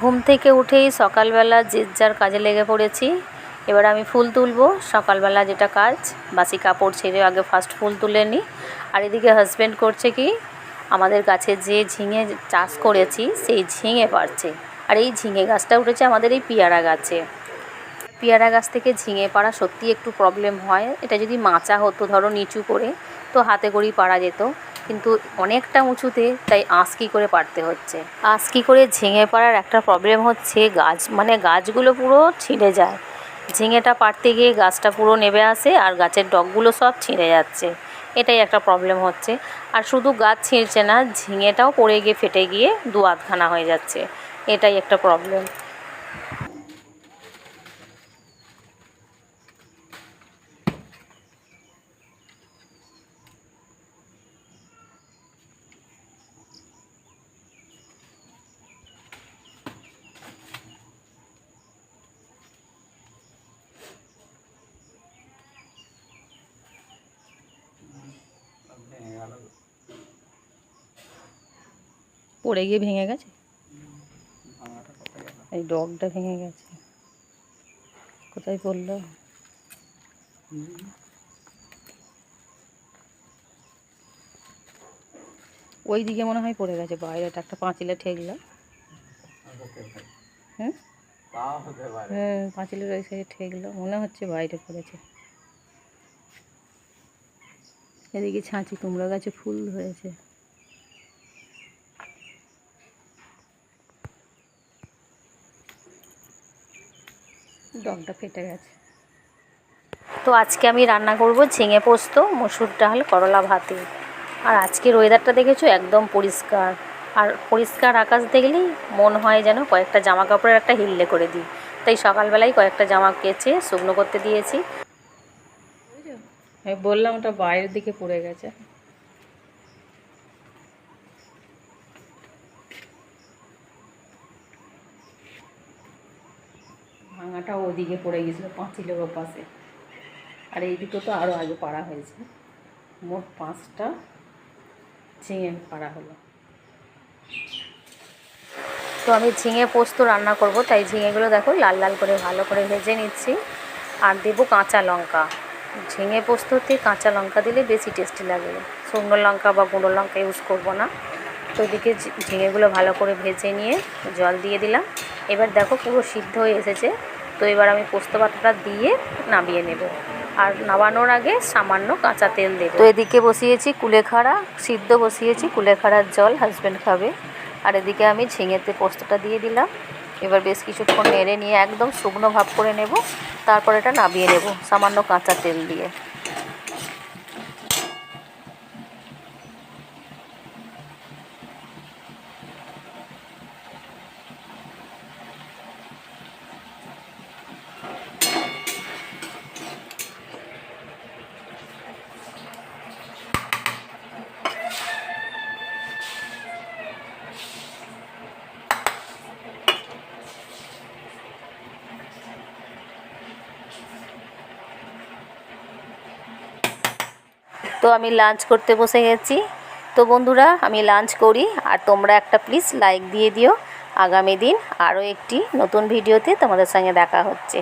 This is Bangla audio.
ঘুম থেকে উঠেই সকালবেলা যে যার কাজে লেগে পড়েছি, এবার আমি ফুল তুলবো। সকালবেলা যেটা কাজ, বাসি কাপড় ছেড়ে আগে ফার্স্ট ফুল তুলে নিই। আর এদিকে হাজব্যান্ড করছে কি, আমাদের গাছে যে ঝিঙে চাষ করেছি, সেই ঝিঙে পারছে আর এই ঝিঙে গাছটা উঠেছে আমাদের এই পেয়ারা গাছে। পেয়ারা গাছ থেকে ঝিঙে পাড়া সত্যি একটু প্রবলেম হয়। এটা যদি মাচা হতো ধরো নিচু করে, তো হাতে করেই পারা যেত। কিন্তু অনেকটা উঁচুতে, তাই আঁশকি করে পারতে হচ্ছে? আঁশকি করে ঝিঙে পাড়ার একটা প্রবলেম হচ্ছে, গাছ মানে গাছগুলো পুরো ছিঁড়ে যায়। ঝিঙেটা পাড়তে গিয়ে গাছটা পুরো নেবে আসে আর গাছের ডগগুলো সব ছিঁড়ে যাচ্ছে। এটাই একটা প্রবলেম হচ্ছে। আর শুধু গাছ ছিঁড়ছে না, ঝিঙেটাও পড়ে গিয়ে, ফেটে গিয়ে দু আধখানা হয়ে যাচ্ছে। এটাই একটা প্রবলেম পড়ে গিয়ে ভেঙে গেছে? এই ডগটা ভেঙে গেছে। কোথায় পড়ল? ওই দিকে মনে হয় পড়ে গেছে, বাইরেটা একটা পাঁচিলে ঠেকলো। হ্যাঁ? হ্যাঁ পাঁচিলের ওই সাইডে ঠেকলো, মনে হচ্ছে বাইরে পড়েছে। এদিকে ছাঁচি কুমড়ো গাছে ফুল ধরেছে। ডগটা ফেটে গেছে। তো আজকে আমি রান্না করব ঝিঙে পোস্ত মসুর ডাল করলা ভাতে। আর আজকের ওয়েদারটা দেখেছ? একদম পরিষ্কার। আর পরিষ্কার আকাশ দেখলেই মন হয় যেন কয়েকটা জামা কাপড়ের একটা হিল্লে করে দিই। তাই সকালবেলায় কয়েকটা জামা কেচে শুকনো করতে দিয়েছি। আমি বললাম ওটা বাইরের দিকে পড়ে গেছে। ভাঙাটা ওদিকে পড়ে গেছিল, পাঁচিলের ওপাশে। আর এই দুটো তো আরও আগে পাড়া হয়েছে। মোট পাঁচটা ঝিঙে পাড়া হলো। তো আমি ঝিঙে পোস্ত রান্না করব, তাই ঝিঙেগুলো দেখো লাল লাল করে ভালো করে ভেজে নিচ্ছি। আর দেবো কাঁচা লঙ্কা। ঝিঙে পোস্ততে কাঁচা লঙ্কা দিলে বেশি টেস্টি লাগে। শুকনো লঙ্কা বা গুঁড়ো লঙ্কা ইউজ করব না। তো এদিকে ঝিঙেগুলো ভালো করে ভেজে নিয়ে জল দিয়ে দিলাম। এবার দেখো পুরো সিদ্ধ হয়ে এসেছে। তো এবার আমি পোস্ত বাটাটা দিয়ে নামিয়ে নেব। আর নামানোর আগে সামান্য কাঁচা তেল দেব। তো এদিকে বসিয়েছি কুলেখাড়া, সিদ্ধ বসিয়েছি কুলেখাড়ার জল হাজব্যান্ড খাবে। আর এদিকে আমি ঝিঙেতে পোস্তটা দিয়ে দিলাম। এবার বেশ কিছুক্ষণ নেড়ে নিয়ে একদম শুকনো ভাব করে নেব। তারপর এটা নামিয়ে নেব সামান্য কাঁচা তেল দিয়ে। তো আমি লাঞ্চ করতে বসে গেছি। তো বন্ধুরা, আমি লাঞ্চ করি আর তোমরা একটা প্লিজ লাইক দিয়ে দিও। আগামী দিন আরও একটি নতুন ভিডিওতে তোমাদের সঙ্গে দেখা হচ্ছে।